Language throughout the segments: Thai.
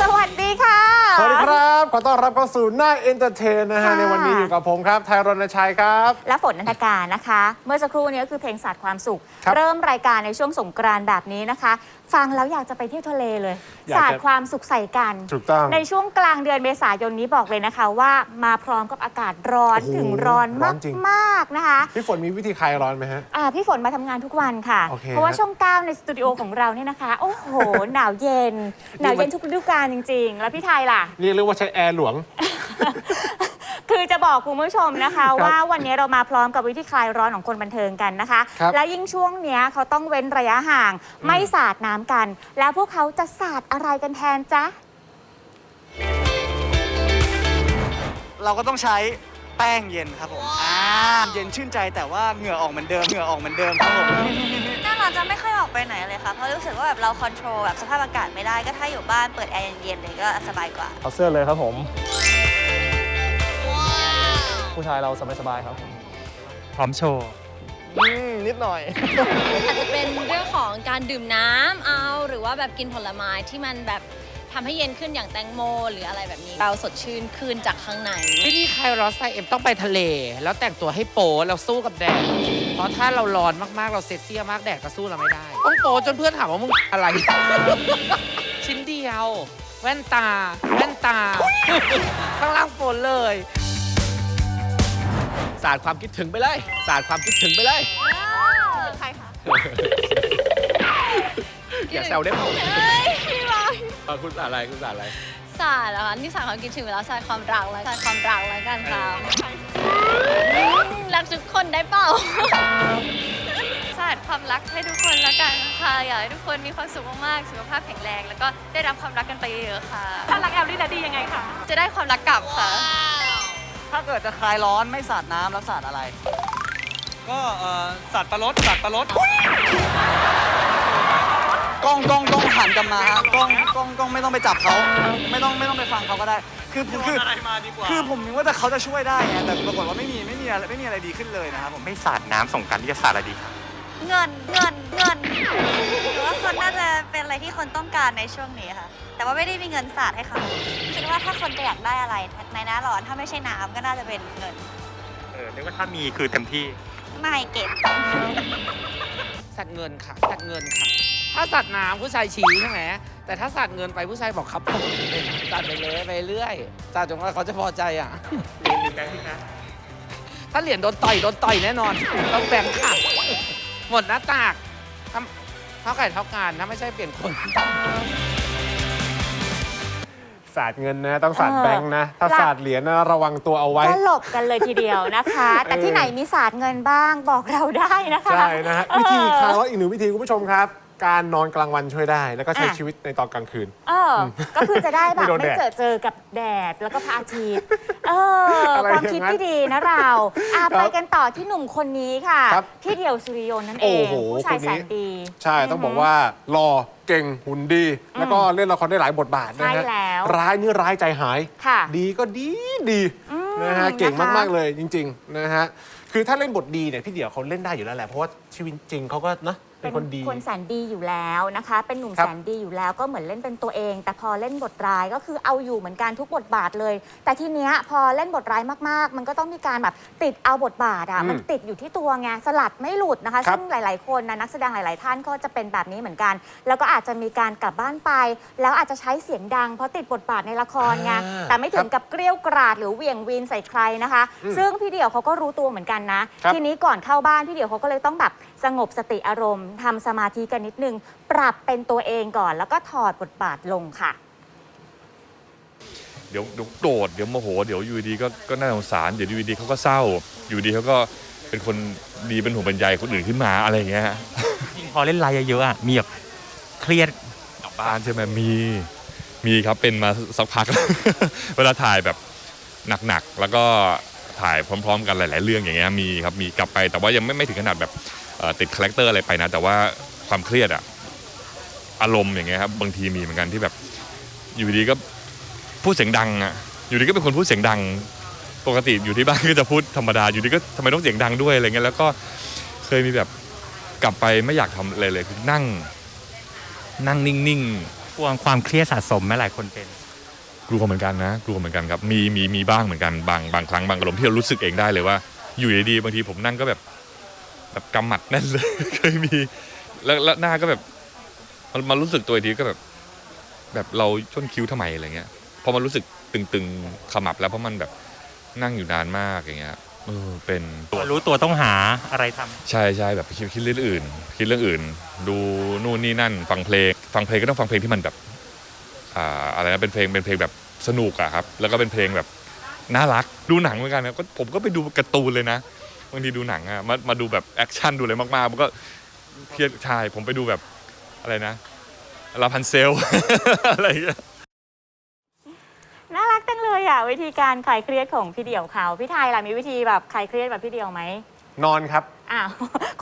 สวัสดีค่ะ สวัสดีครับ ขอต้อนรับเข้าสู่หน้าเอนเตอร์เทนนะฮะ ค่ะ ในวันนี้อยู่กับผมครับ ไทยรณชัยครับ และฝนนันทการนะคะ เมื่อสักครู่นี้ก็คือเพลงศาสตร์ความสุข ครับ เริ่มรายการในช่วงสงกรานต์แบบนี้นะคะ ฟังแล้วอยากจะไปเที่ยวทะเลเลยอยากจะ ศาสตร์ความสุขใส่กัน ถูกต้อง ในช่วงกลางเดือนเมษายนนี้บอกเลยนะคะว่ามาพร้อมกับอากาศร้อนโอ้โหถึงร้อนร้มาอกนจริง มากๆนะคะ พี่ฝนมีวิธีคลายร้อนไหมฮะ อ่าพี่ฝนมาทำงานทุกวันค่ะ โอเคเพราะว่าฮะช่อง 9 ในสตูดิโอของเราเนี่ยนะคะ โอ้โห หนาวเย็น หนาวเย็นทุกฤดูกาลจริง ๆ แล้วพี่ไทยล่ะ เรียกเรียกว่าใช้แอร์หลวง คือจะบอกคุณผู้ชมนะคะครับว่าวันนี้เรามาพร้อมกับวิธีคลายร้อนของคนบันเทิงกันนะคะ ครับและยิ่งช่วงเนี้ยเขาต้องเว้นระยะห่าง ไม่สาดน้ำกัน แล้วพวกเขาจะสาดอะไรกันแทนจ๊ะ เราก็ต้องใช้แป้งเย็นครับผมอ่าเย็นชื่นใจแต่ว่าเหงื่อออกเหมือนเดิม เหงื่อออกเหมือนเดิมครับผม หน้าร้อนจะไม่ค่อยออกไปไหนเลยค่ะ เพราะรู้สึกว่าแบบเราคอนโทรลแบบสภาพอากาศไม่ได้ ก็ถ้าอยู่บ้านเปิดแอร์เย็นๆเลยก็สบายกว่า เอาเสื้อเลยครับผม ผู้ชายเราสบายๆครับผมพร้อมโชว์ อืมนิดหน่อย อาจจะเป็นเรื่องของการดื่มน้ำเอาหรือว่าแบบกินผลไม้ที่มันแบบทำให้เย็นขึ้นอย่างแตงโม หรืออะไรแบบนี้ เราสดชื่นขึ้นจากข้างใน วิธีคลายร้อนไซเอ็มต้องไปทะเล แล้วแต่งตัวให้โป๊เราสู้กับแดด เพราะถ้าเราร้อนมาก ๆ เราเซ็กซี่มากแดดก็สู้เราไม่ได้ต้องโป๊จนเพื่อนถามว่ามึงอะไร ชิ้นเดียว แว่นตา แว่นตา ข้างล่างฝนเลย สาดความคิดถึงไปเลย สาดความคิดถึงไปเลย ใครคะอย่าแซวได้ไหมเฮ้ยพี่บอลเออคุณสาดอะไรคุณสาดอะไรศาสตร์เหรอคะนี่ศาสตร์ความคิดถึงเวลาศาสตร์ความรักแล้วศาสตร์ความรักแล้วกันค่ะรักทุกคนได้เปล่า สาดความรักให้ทุกคนละกันค่ะอยากให้ทุกคนมีความสุขมากๆสุขภาพแข็งแรง แล้วก็ได้รับความรักกันไปเยอะๆค่ะ ถ้ารักแอลลี่ดัดดี้ยังไงคะ จะได้ความรักกลับค่ะ ถ้าเกิดจะคลายร้อนไม่สาดน้ำแล้วสาดอะไร ก็เอ่อสัตว์ประรดสัตว์ประรดกล้องกล้องกล้องหันกลับมาฮะกล้องกล้องกล้องไม่ต้องไปจับเขาไม่ต้องไม่ต้องไปฟังเขาก็ได้ คือคืออะไรมาดีกว่าคือผมนึกว่าแต่เขาจะช่วยได้ไงแต่ปรากฏว่าไม่มีไม่มีอะไรไม่มีอะไรดีขึ้นเลยนะครับผม ไม่สาดน้ำส่งกันที่จะสาดอะไรดีครับ เงินเงินเงินหรือว่าค นน่าจะเป็นอะไรที่คนต้องการในช่วงนี้ค่ะ แต่ว่าไม่ได้มีเงินสาดให้เขาคิดว่าถ้าคนจะอยากได้อะไรในหน้าร้อนถ้าไม่ใช่น้ำก็น่าจะเป็นเงิน เออเรียกว่าถ้ามีคือเต็มที่ ไม่เก็บสัตว์เงินค่ะ สัตว์เงินค่ะ ถ้าสัตว์น้ำผู้ชายชี้ใช่ไหมแต่ถ้าสัตว์เงินไปผู้ชายบอกครับผมสัตว์ไปเลยไปเรื่อยสัตว์จนกว่าเขาจะพอใจอะถ้าเหรียญโดนต่อยโดนต่อยแน่นอน ต้องแบ่งค่ะ หมดหน้าตากทำ เท่าไก่เท่ากันถ้าไม่ใช่เปลี่ยนคนสาดเงินนะ ต้องสาดเออแบงค์นะ ถ้าหลักสาดเหรียญนะระวังตัวเอาไว้ ก็หลบกันเลยทีเดียวนะคะ แต่ที่ไหนมีศาสตร์เงินบ้างบอกเราได้นะคะ ใช่นะฮะเออวิธีคลายร้อนอีกหนึ่งวิธีคุณผู้ชมครับ การนอนกลางวันช่วยได้ แล้วก็ใช้อะ ชีวิตในตอนกลางคืนเออก็คือจะได้แบไม่บโดนไม่แดดเจอเจอกับแดดแล้วก็พระอาทิตย์เอออะไรความอย่างคิดนั้นที่ดีนะเราอะครับไปกันต่อที่หนุ่มคนนี้ค่ะ ครับพี่เดียวสุริยนต์นั่นเอโอ้งโหผู้ชายคนนี้ แสนดี ใช่ต้องบอกว่าหล่อเก่งหุ่นดี แล้วก็เล่นละครได้หลายบทบาทนะใช่ฮะแล้วร้ายนี่ร้ายใจหาย ค่ะดีก็ดีดีอืมนะฮะเก่งนะคะมาก ๆ เลยจริง ๆ นะฮะ คือถ้าเล่นบทดีเนี่ยพี่เดี่ยวเขาเล่นได้อยู่แล้วแหละเพราะว่าชีวิตจริงเขาก็นะ เป็นคนดี คนแสนดีอยู่แล้วนะคะ เป็นหนุ่มครับ แสนดีอยู่แล้วก็เหมือนเล่นเป็นตัวเอง แต่พอเล่นบทร้ายก็คือเอาอยู่เหมือนกันทุกบทบาทเลย แต่ทีเนี้ยพอเล่นบทร้ายมากๆ มันก็ต้องมีการแบบติดเอาบทบาทอะอืมมันติดอยู่ที่ตัวไงสลัดไม่หลุดนะคะ ครับซึ่งหลาย ๆคนนะนักแสดงหลาย ๆ ท่านก็จะเป็นแบบนี้เหมือนกัน แล้วก็อาจจะมีการกลับบ้านไป แล้วอาจจะใช้เสียงดัง เพราะติดบทบาทในละครไงอ่าแต่ไม่ถึงกับเกรี้ยวกราดหรือเหวี่ยงวีนใส่ใครนะคะ อืมซึ่งพี่เดี่ยวเขาก็รู้ตัวเหมือนกันนะ ครับ ทีนี้ก่อนเข้าบ้านพี่เดี่ยวเขาก็เลยต้องแบบสงบสติอารมณ์ทำสมาธิกันนิดนึง ปรับเป็นตัวเองก่อน แล้วก็ถอดบทบาทลงค่ะ เดี๋ยวเดี๋ยวโกรธเดี๋ยวโมโห เดี๋ยวอยู่ดีก็ก็น่าสงสารเดี๋ยวอยู่ดีเขาก็เศร้า อยู่ดีเขาก็เป็นคนดีเป็นห่วงเป็นใยคนอื่นขึ้นมาอะไรอย่างเงี้ยฮะจริงพอเล่นไลน์เยอะๆอะมีแบบเครียดกลับบ้านใช่ไหมมีมีครับเป็นมาสักพัก เวลาถ่ายแบบหนักๆแล้วก็ ถ่ายพร้อม ๆ กันหลาย ๆ เรื่องอย่างเงี้ยมีครับมีกลับไปแต่ว่ายังไม่ไม่ถึงขนาดแบบติดคาแรคเตอร์อะไรไปนะ แต่ว่าความเครียดอะอารมณ์อย่างเงี้ยครับบางทีมีเหมือนกันที่แบบอยู่ดีก็พูดเสียงดังอะอยู่ดีก็เป็นคนพูดเสียงดังปกติอยู่ที่บ้านก็จะพูดธรรมดาอยู่ดีก็ทำไมต้องเสียงดังด้วยอะไรเงี้ยแล้วก็เคยมีแบบกลับไปไม่อยากทำอะไรเลยคือนั่ง นั่งนิ่งกลัวความเครียดสะสมไหมหลายคนเป็น กลัวเหมือนกันนะ กลัวเหมือนกันครับมีมีมีบ้างเหมือนกันบางบางครั้งบางอารมณ์ที่เรารู้สึกเองได้เลยว่า อยู่ดีๆบางทีผมนั่งก็แบบแบบกำหมัดแน่นเลย เคยมีแล้วแล้วหน้าก็แบบมันมารู้สึกตัวอีกทีก็แบบ แบบเราชนคิ้วทำไมอะไรเงี้ยพอมันรู้สึกตึงๆขมับแล้วเพราะมันแบบนั่งอยู่นานมากอย่างเงี้ยเออเป็นรู้ตัวต้องหาอะไรทำใช่ใช่แบบคิดคิดเรื่องอื่น คิดเรื่องอื่น ดูนู่นนี่นั่น ฟังเพลง ฟังเพลงก็ต้องฟังเพลงที่มันแบบ อ่าอะไรนะเป็นเพลงเป็นเพลงแบบสนุกอะครับแล้วก็เป็นเพลงแบบน่ารักดูหนังเหมือนกันนะก็ผมก็ไปดูการ์ตูนเลยนะบางทีดูหนังอะมามาดูแบบแอคชั่นดูอะไรมากๆมันก็เครียดใช่ผมไปดูแบบอะไรนะลาพันเซล อะไรอย่างเงี้ย น่ารักจังเลยอะวิธีการคลายเครียดของพี่เดี่ยวเขาพี่ไทยล่ะมีวิธีแบบคลายเครียดแบบพี่เดี่ยวไหมนอนครับ อ้าว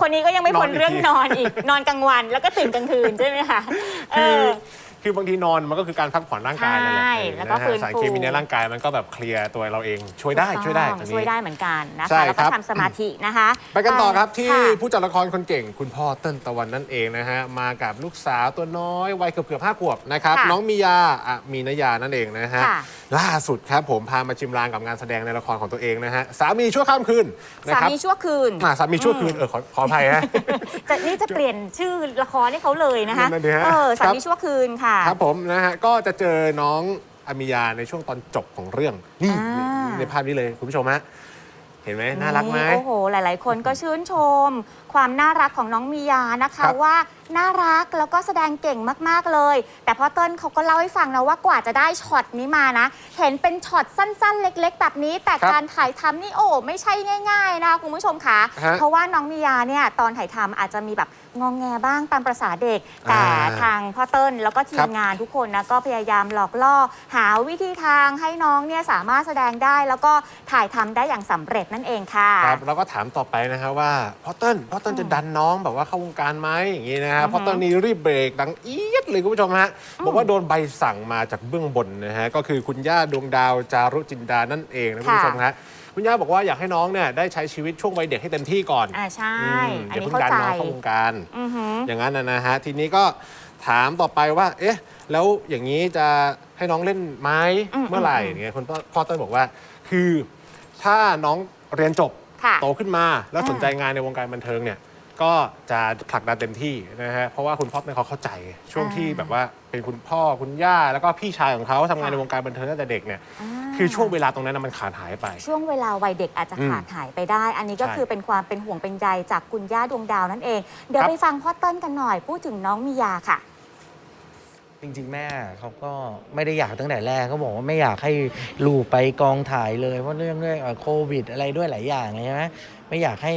คนนี้ก็ยังไม่พ้นนอนอีกเรื่องทีนอนอีกนอนกลางวันแล้วก็ตื่นกลางคืนใช่ไหมคะเอคืออ คือบางทีนอนมันก็คือการพักผ่อนร่างกายนั่นแหละใช่เออแล้วก็นะฮะฟื้นฟู สารเคมีในร่างกายมันก็แบบเคลียร์ตัวเราเองช่วยได้ช่วยได้ถูกตรต้องงช่วยนี้ ได้เหมือนกันนะใช่คะแล้วครัก็บ ทำสมาธินะคะไปกันต่อครับที่ค่ะ ผู้จัดละครคนเก่ง คุณพ่อเติ้ลตะวันนั่นเองนะฮะมากับลูกสาวตัวน้อยวัยเกือบเกือบห้าขวบนะครับค่ะน้องมียาอะมีนยานั่นเองนะฮะค่ะล่าสุดครับผมพามาจิมลางกับงานแสดงในละครของตัวเองนะฮะสามีชั่วข้ามคืนนะสาครับมีชั่วคืน อะสามีชั่วคืนเออขอขออภัยฮะ จะนี่จะเปลี่ยนชื่อละครให้เขาเลยนะคะนั่นดิฮะเออสาครับมีชั่วคืนค่ะครับผมนะฮะก็จะเจอน้องอามิยาในช่วงตอนจบของเรื่องนี่อ่า ในภาพนี้เลยคุณผู้ชมฮะเห็นไหมน่ารักไหม โอ้โห หลาย ๆ คนก็ชื่นชม ความน่ารักของน้องมียานะคะครับว่าน่ารักแล้วก็แสดงเก่งมาก ๆ เลย แต่พ่อเติ้ลเขาก็เล่าให้ฟังนะว่ากว่าจะได้ช็อตนี้มานะ เห็นเป็นช็อตสั้น ๆ เล็ก ๆ แบบนี้ แต่การถ่ายทำนี่โอ้ไม่ใช่ง่าย ๆนะคุณผู้ชมคะฮะเพราะว่าน้องมียาเนี่ยตอนถ่ายทำอาจจะมีแบบ งองแงบ้างตามประษาเด็ก แต่อ่าทางพ่อเติ้ลแล้วก็ทีครัมบงานทุกคนนะก็พยายามหลอกล่อ หาวิธีทางให้น้องเนี่ยสามารถแสดงได้ แล้วก็ถ่ายทำได้อย่างสำเร็จนั่นเองค่ะครับเราก็ถามต่อไปนะฮะว่าพ่อเติ้ลพ่อเติ้ลจะดันน้องแบบว่าเข้าวงการไหมอย่างนี้นะฮะอือฮึพ่อเติ้ลนี่รีบเบรกดังเอียดเลยคุณผู้ชมฮะบอกว่าโดนใบสั่งมาจากเบื้องบนนะฮะก็คือคุณย่าดวงดาวจารุจินดานั่นเองนะคุณผู้ชมฮะ คุณย่าบอกว่าอยากให้น้องเนี่ยได้ใช้ชีวิตช่วงวัยเด็กให้เต็มที่ก่อนอ่าใช่มอันอย่านี้เพิ่งเข้าดันใจน้องเข้าวงการอือหืออย่างนั้นนะนะฮะทีนี้ก็ถามต่อไปว่า เอ๊ะ แล้วอย่างนี้จะให้น้องเล่นไหมอืมเมื่อไหร่อืมอย่างเงี้ยคุณพ่อพ่อเต้ยบอกว่า คือถ้าน้องเรียนจบค่ะโตขึ้นมาแล้วอ่าสนใจงานในวงการบันเทิงเนี่ยก็จะผลักดันเต็มที่นะฮะเพราะว่าคุณพ่อเนี่ยเขาเข้าใจช่วงที่แบบว่าเป็นคุณพ่อคุณย่า แล้วก็พี่ชายของเขาทำงานในวงการบันเทิงตั้งแต่เด็กเนี่ยา คือช่วงเวลาตรงนั้นนะมันขาดหายไป ช่วงเวลาวัยเด็กอาจจะอืมขาดหายไปได้ อันนี้ก็ใช่คือเป็นความเป็นห่วงเป็นใยจากคุณย่าดวงดาวนั่นเอง เดี๋ยวครับ ไปฟังพ่อเติ้ลกันหน่อย พูดถึงน้องมียาค่ะ จริงๆ แม่เขาก็ไม่ได้อยากตั้งแต่แรกเขาบอกว่าไม่อยากให้ลูกไปกองถ่ายเลยเพราะเรื่องด้วยเอ่อโควิด อะไรด้วยหลายอย่างใช่ไหมไม่อยากให้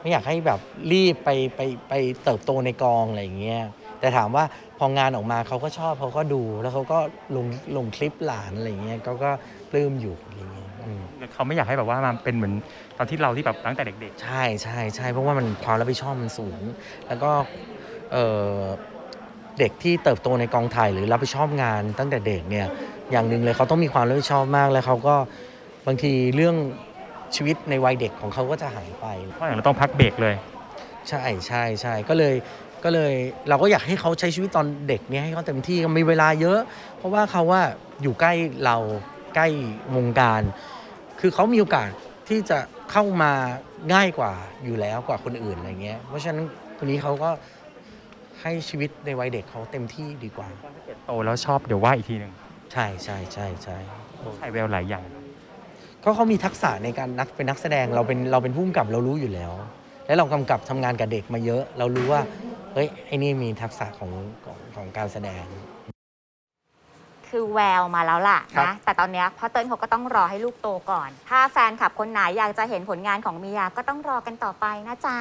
ไม่อยากให้แบบรีบไปไปไปเติบโตในกองอะไรอย่างเงี้ยแต่ถามว่าพองานออกมาเขาก็ชอบเขาก็ดูแล้วเขาก็ลงลงคลิปหลานอะไรอย่างเงี้ยเขาก็ ปลื้มอยู่อะไรอย่างเงี้ยอืมเขาไม่อยากให้แบบว่ามันเป็นเหมือนตอนที่เราที่แบบตั้งแต่เด็ก ใช่ใช่ใช่เพราะว่ามันความรับผิดชอบมันสูง แล้วก็เอ่อเด็กที่เติบโตในกองถ่ายหรือรับผิดชอบงานตั้งแต่เด็กเนี่ยอย่างหนึ่งเลยเขาต้องมีความรับผิดชอบมากแล้วเขาก็บางทีเรื่องชีวิตในวัยเด็กของเขาก็จะหายไป ๆ เพราะอย่างเราต้องพักเบรกเลย ใช่ใช่ใช่ก็เลยก็เลยเราก็อยากให้เขาใช้ชีวิตตอนเด็กเนี่ยให้เขาเต็มที่มีเวลาเยอะ เพราะว่าเขาว่าอยู่ใกล้เรา ใกล้วงการ คือเขามีโอกาสที่จะเข้ามาง่ายกว่าอยู่แล้วกว่าคนอื่นอะไรเงี้ย เพราะฉะนั้นคนนี้เขาก็ให้ชีวิตในวัยเด็กเขาเต็มที่ดีกว่าโตแล้วชอบเดี๋ยวว่าอีกทีหนึ่งใช่ใช่ใช่ใช่ใส่แววหลายอย่างก็เขามีทักษะในการนักเป็นนักแสดงเราเป็นเราเป็นผู้กำกับเรารู้อยู่แล้ว และเรากำกับทำงานกับเด็กมาเยอะ เรารู้ว่าเฮ้ยไอ้นี่มีทักษะของของของการแสดง คือแววมาแล้วล่ะครับ นะแต่ตอนเนี้ยพ่อเติ้ลเขาก็ต้องรอให้ลูกโตก่อน ถ้าแฟนคลับคนไหนอยากจะเห็นผลงานของมียาก็ต้องรอกันต่อไปนะจ๊ะ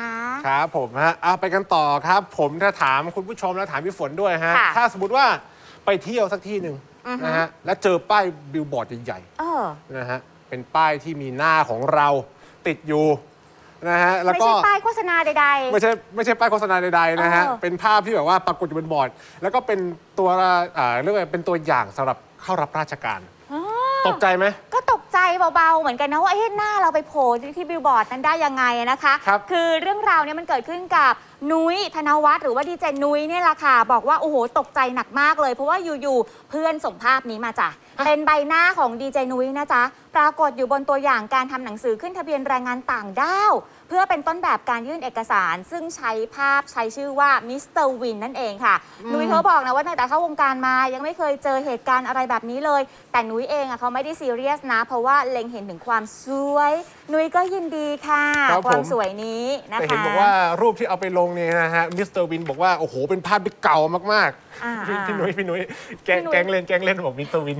ครับผมฮะเอาไปกันต่อครับ ผมถ้าถามคุณผู้ชมและถามพี่ฝนด้วยฮะ ค่ะถ้าสมมติว่าไปเที่ยวสักที่หนึ่งอือฮึ นะฮะแล้วเจอป้ายบิลบอร์ดใหญ่เออ ๆนะฮะเป็นป้ายที่มีหน้าของเราติดอยู่ นะฮะแล้วไม่ก็ ใช่ป้ายโฆษณาใด ไม่ใช่ไม่ใช่ป้ายโฆษณาใดๆนะฮะ เออ เป็นภาพที่แบบว่าปรากฏอยู่บนบอร์ด แล้วก็เป็นตัวอ่าเรียกว่าเป็นตัวอย่างสำหรับเข้ารับราชการอ๋อตกใจไหม ก็ตกใจเบาๆ เหมือนกันนะว่าเอ๊ะหน้าเราไปโผล่ที่บิลบอร์ดนั้นได้ยังไงนะคะ ครับ คือเรื่องราวเนี้มันเกิดขึ้นกับนุ้ยธนวัฒน์หรือว่าดีเจนุ้ยเนี่ยแหละค่ะ บอกว่า โอ้โห ตกใจหนักมากเลย เพราะว่าอยู่ ๆ เพื่อนส่งภาพนี้มาจ้ะ เป็นใบหน้าของดีเจนุ้ยนะจ๊ะ ปรากฏอยู่บนตัวอย่างการทำหนังสือขึ้นทะเบียนแรงงานต่างด้าว เพื่อเป็นต้นแบบการยื่นเอกสาร ซึ่งใช้ภาพใช้ชื่อว่ามิสเตอร์วินนั่นเองค่ะนุ้ยเขาบอกนะว่าตั้งแต่เข้าวงการมายังไม่เคยเจอเหตุการณ์อะไรแบบนี้เลย แต่นุ้ยเองอะเขาไม่ได้ซีเรียสนะ เพราะว่าเล็งเห็นถึงความสวยนุ้ยก็ยินดีค่ะครับความผมสวยนี้นะคะ แต่เห็นบอกว่ารูปที่เอาไปลงเนี่ยนะฮะมิสเตอร์วินบอกว่า โอ้โห เป็นภาพที่เก่ามากอ่าๆพี่อ่าพี่นุ้ยพี่นุ้ยแกล้งพี่นุ้ย แกล้งเล่นแกล้งเล่นบอกมิสเตอร์วิน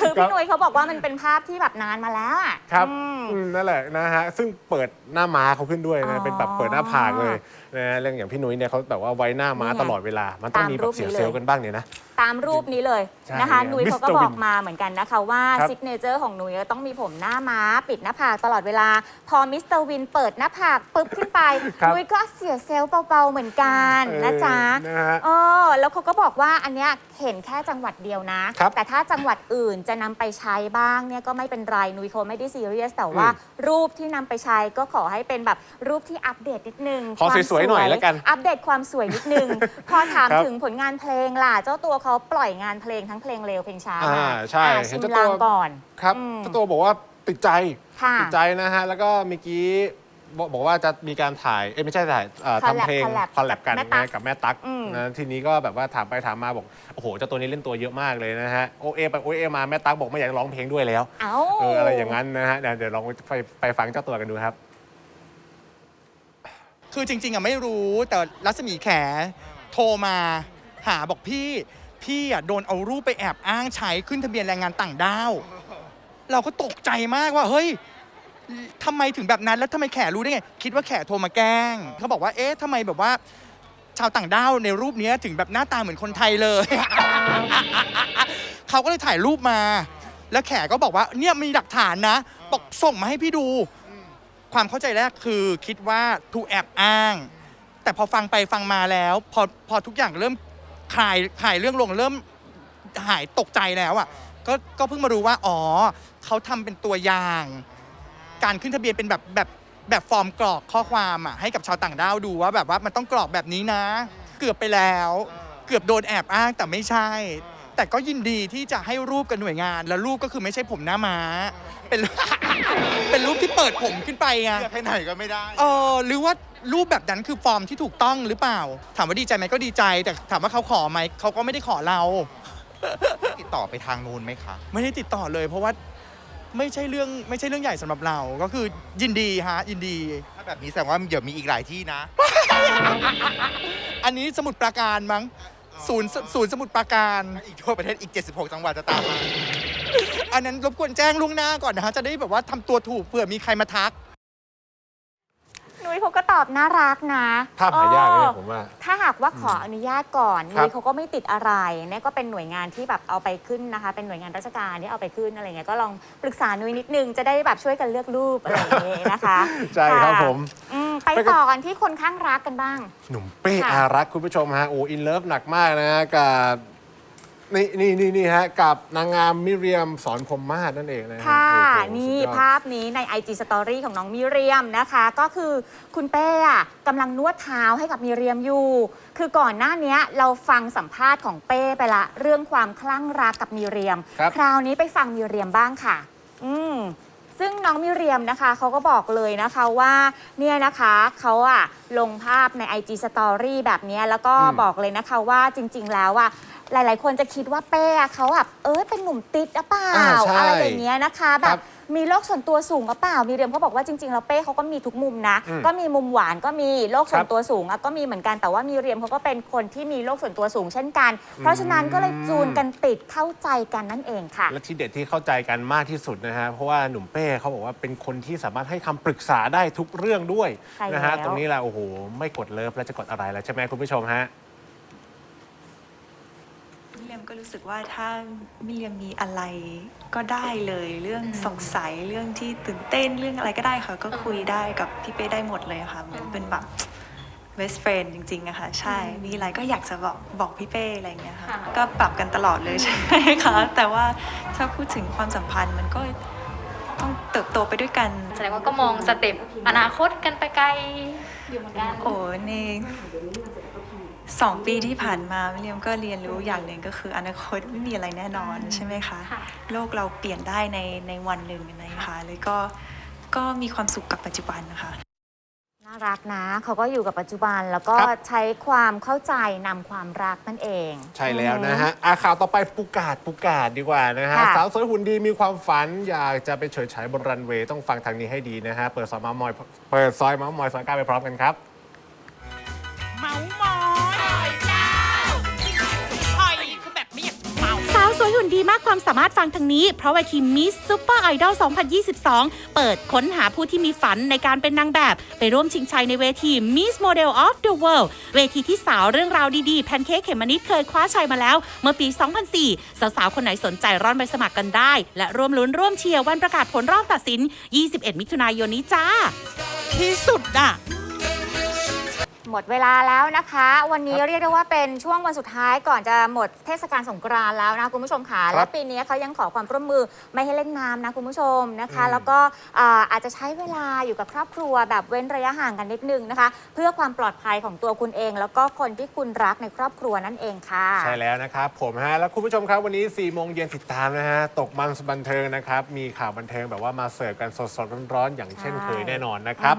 คือครัพี่บนุ้ยเขาบอกว่ามันเป็นภาพที่แบบนานมาแล้วอะครับอืม อืมนั่นแหละนะฮะซึ่งเปิดหน้าม้าเขาขึ้นด้วยอ๋นะอเป็นแบบเปิดหน้าผากเลย นะฮะเรื่องอย่างพี่นุ้ยเนี่ยเขาแบบว่าไว้หน้าม้านี่ไงตลอดเวลา มันต้องตามมีแบรูบปเสียนี้เซลเลย ล์กันบ้างเนี่ยนะ ตามรูปนี้เลยใช่นะคะเนี่ยนุ้ยเขาก็ Mr. บ Win อกมาเหมือนกันนะคะว่าครับ ซิกเนเจอร์ของนุ้ยต้องมีผมหน้าม้า ปิดหน้าผากตลอดเวลา พอมิสเตอร์วินเปิดหน้าผากปุ๊บขึ้นไปครับนุ้ยก็เสียเซลล์เบาๆเหมือนกันนะจ๊ะ เออนะฮะ เออแล้วเขาก็บอกว่าอันเนี้ยเห็นแค่จังหวัดเดียวนะ ครับแต่ถ้าจังหวัดอื่นจะนำไปใช้บ้างเนี่ยก็ไม่เป็นไรนุ้ยเขาไม่ได้ซีเรียสแต่ว่า รูปที่นำไปใช้ก็ขอให้เป็นแบบรูปที่อัปเดตนิดนึงขอความสวยๆหน่อยแล้วกัน อัปเดตความสวยนิดนึง พอถามครับถึงผลงานเพลงล่ะ เจ้าตัวเขาปล่อยงานเพลงทั้งเพลงเร็วเพลงช้าอ่ามาใช่อ่าเห็ชินมเจ้าลางตัวก่อนครับอืมเจ้าตัวบอกว่าติดใจค่ะติดใจนะฮะ แล้วก็เมื่อกี้บอกบอกว่าจะมีการถ่ายเอ้ยไม่ใช่ถ่ายเอ่อคอลแลบทำเพลงคอลแลบคอลแลบกันกับแม่ตั๊กนะกับแม่ตั๊กอืมนะทีนี้ก็แบบว่าถามไปถามมาบอกโอ้โหเจ้าตัวนี้เล่นตัวเยอะมากเลยนะฮะโอเอไปโอเอมาแม่ตั๊กบอกไม่อยากร้องเพลงด้วยแล้วเอ้าเอออะไรอย่างนั้นนะฮะเดี๋ยวเดี๋ยวลองไปไปฟังเจ้าตัวกันดูครับ คือจริงๆอะไม่รู้แต่รัศมีแขโทรมาหาบอกพี่ พี่อะโดนเอารูปไปแอบอ้างใช้ขึ้นทะเบียนแรงงานต่างด้าว เราก็ตกใจมากว่าเฮ้ยทำไมถึงแบบนั้นแล้วทำไมแขรู้ได้ไง คิดว่าแขโทรมาแกล้งเขาบอกว่าเอ๊ะทำไมแบบว่า ชาวต่างด้าวในรูปเนี้ยถึงแบบหน้าตาเหมือนคนไทยเลย เขาก็เลยถ่ายรูปมา แล้วแขก็บอกว่าเนี่ยมีหลักฐานนะบอกส่งมาให้พี่ดู ความเข้าใจแรกคือคิดว่าถูกแอบอ้าง แต่พอฟังไปฟังมาแล้วพอพอทุกอย่างเริ่มคลายคลายเรื่องลงเริ่มหายตกใจแล้วอะก็ก็เพิ่งมารู้ว่าอ๋อเขาทำเป็นตัวอย่าง การขึ้นทะเบียนเป็นแบบแบบแบบฟอร์มกรอกข้อความอะให้กับชาวต่างด้าวดูว่าแบบว่ามันต้องกรอกแบบนี้นะ เกือบไปแล้ว เกือบโดนแอบอ้างแต่ไม่ใช่ แต่ก็ยินดีที่จะให้รูปกับหน่วยงาน แล้วรูปก็คือไม่ใช่ผมหน้าม้าเป็น เป็นรูปที่เปิดผมขึ้นไปไง เลือกให้ไหนก็ไม่ได้ เออหรือว่ารูปแบบนั้นคือฟอร์มที่ถูกต้องหรือเปล่า ถามว่าดีใจไหมก็ดีใจ แต่ถามว่าเขาขอไหมเขาก็ไม่ได้ขอเรา ติดต่อไปทางนู้นไหมคะ ไม่ได้ติดต่อเลย เพราะว่าไม่ใช่เรื่องไม่ใช่เรื่องใหญ่สำหรับเราก็คือยินดีฮะยินดี ถ้าแบบนี้แสดงว่าเดี๋ยวมีอีกหลายที่นะ อันนี้สมุดปราการมั้งศูนย์ศูนย์สมุดปราการ อีกทั่วประเทศอีก 76 จังหวัดจะตามมา อันนั้นรบกวนแจ้งล่วงหน้าก่อนนะฮะจะได้แบบว่าทำตัวถูกเผื่อมีใครมาทัก นุ้ยเขาก็ตอบน่ารักนะภาพหายากเลยออผมว่า ถ้าหากว่าขออนุญาตก่อนครับ นุ้ยเขาก็ไม่ติดอะไรเนี่ยก็เป็นหน่วยงานที่แบบเอาไปขึ้นนะคะ เป็นหน่วยงานราชการที่เอาไปขึ้นอะไรเงี้ยก็ลองปรึกษานุ้ยนิดนึงจะได้แบบช่วยกันเลือกรูปอะไรอย่างเงี้ยนะคะใช่ครับะผม อืมไปต่อกันที่คนข้างรักกันบ้าง หนุ่มเป้ค่ะอารักษ์คุณผู้ชมฮะโอ้อินเลิฟหนักมากนะฮะกับ นี่นี่นี่นี่ฮะกับนางงามมิเรียมสอนพรหมมาศนั่นเองนะฮะค่ะ โอ้โหนี่สุดยอด ภาพนี้ใน IG Story ของน้องมิเรียมนะคะ ก็คือคุณเป้อะกำลังนวดเท้าให้กับมิเรียมอยู่ คือก่อนหน้านี้เราฟังสัมภาษณ์ของเป้ไปละ เรื่องความคลั่งรักกับมิเรียม ครับ คราวนี้ไปฟังมิเรียมบ้างค่ะ อืม ซึ่งน้องมิเรียมนะคะเขาก็บอกเลยนะคะว่าเนี่ยนะคะเขาอะลงภาพใน IG Story แบบเนี้ยแล้วก็อืม บอกเลยนะคะว่าจริงๆแล้วอะ หลาย ๆ คนจะคิดว่าเป้อะเขาแบบเออเป็นหนุ่มติดหรือเปล่าอ่าใช่อะไรอย่างเงี้ยนะคะแบครับบมีโลกส่วนตัวสูงหรือเปล่า มีเรียมเขาบอกว่าจริง ๆ แล้วเป้เขาก็มีทุกมุมนะ อืมก็มีมุมหวานก็มีโลกส่วครันบตัวสูงอะก็มีเหมือนกันแต่ว่ามีเรียมเขาก็เป็นคนที่มีโลกส่วนตัวสูงเช่นกัน เพราะฉะนั้นก็เลยจูนกันติดเข้าใจกันนั่นเองค่ะ และที่เด็ดที่เข้าใจกันมากที่สุดนะฮะ เพราะว่าหนุ่มเป้เขาบอกว่าเป็นคนที่สามารถให้คำปรึกษาได้ทุกเรื่องด้วยใช่นะฮะ แล้ว ตรงนี้แหละโอ้โห ไม่กดเลิฟแล้วจะกดอะไรแล้วใช่ไหมคุณผู้ชมฮะมิเรียม ก็รู้สึกว่าถ้ามิเรียมมีอะไรก็ได้เลย เรื่องสงสัยเรื่องที่ตื่นเต้นเรื่องอะไรก็ได้ค่ะ ก็คุยได้กับพี่เป้ได้หมดเลยค่ะเหมือนเป็นแบบ best friend จริงๆอะค่ะ ใช่ มีอะไรก็อยากจะบอกบอกพี่เป้อะไรอย่างเงี้ยค่ะ ก็ปรับกันตลอดเลยใช่ไหมคะ แต่ว่าถ้าพูดถึงความสัมพันธ์มันก็ต้องเติบโตไปด้วยกัน แสดงว่าก็มองสเต็ปอนาคตกันไปไกลอยู่เหมือนกัน โอ้ใน สองปีที่ผ่านมาวิลเลียมก็เรียนรู้อย่างหนึ่งก็คืออนาคตไม่มีอะไรแน่นอนใช่ไหมคะค่ะ โลกเราเปลี่ยนได้ในในวันหนึ่งนะคะเลยก็ก็มีความสุขกับปัจจุบันนะคะ น่ารักนะ เขาก็อยู่กับปัจจุบันแล้วก็ครับ ใช้ความเข้าใจนำความรักนั่นเอง ใช่แล้วนะฮะอาข่าวต่อไปปุกาดปุกาดดีกว่านะฮะ ค่ะ สาวสวยหุ่นดีมีความฝัน อยากจะไปเฉิดฉายบนรันเวย์ต้องฟังทางนี้ให้ดีนะฮะ เปิดซอยเมาส์มอยเปิดซอยเมาส์มอยซอยเก้าไปพร้อมกันครับ นดีมากความสามารถฟังทางนี้ เพราะเวที Miss Super Idol 2022 เปิดค้นหาผู้ที่มีฝันในการเป็นนางแบบ ไปร่วมชิงชัยในเวที Miss Model of the World เวทีที่สาวเรื่องราวดีๆ แพนเค้กเขมมนิดเคยคว้าชัยมาแล้ว เมื่อปี 2004 สาวๆ คนไหนสนใจร่อนไปสมัครกันได้ และร่วมลุ้นร่วมเชียร์วันประกาศผลรอบตัดสิน 21 มิถุนายนนี้จ้า ที่สุดอะ หมดเวลาแล้วนะคะ วันนี้เรียกได้ว่าเป็นช่วงวันสุดท้ายก่อนจะหมดเทศกาลสงกรานต์แล้วนะคุณผู้ชมค่ะครับและปีนี้เขายังขอความร่วมมือไม่ให้เล่นน้ำนะคุณผู้ชมนะคะอืมแล้วก็อ่าอาจจะใช้เวลาอยู่กับครอบครัวแบบเว้นระยะห่างกันนิดนึงนะคะ เพื่อความปลอดภัยของตัวคุณเอง แล้วก็คนที่คุณรักในครอบครัวนั่นเองค่ะ ใช่แล้วนะครับ ผมฮะแล้วคุณผู้ชมครับวันนี้4ี่โมงเย็นติดตามนะฮะตกมันบันเทิงนะครับมีข่าวบันเทิงแบบว่ามาเสิร์ฟกันสดๆร้อนๆอย่างเช่นเคยแน่นอนนะครับ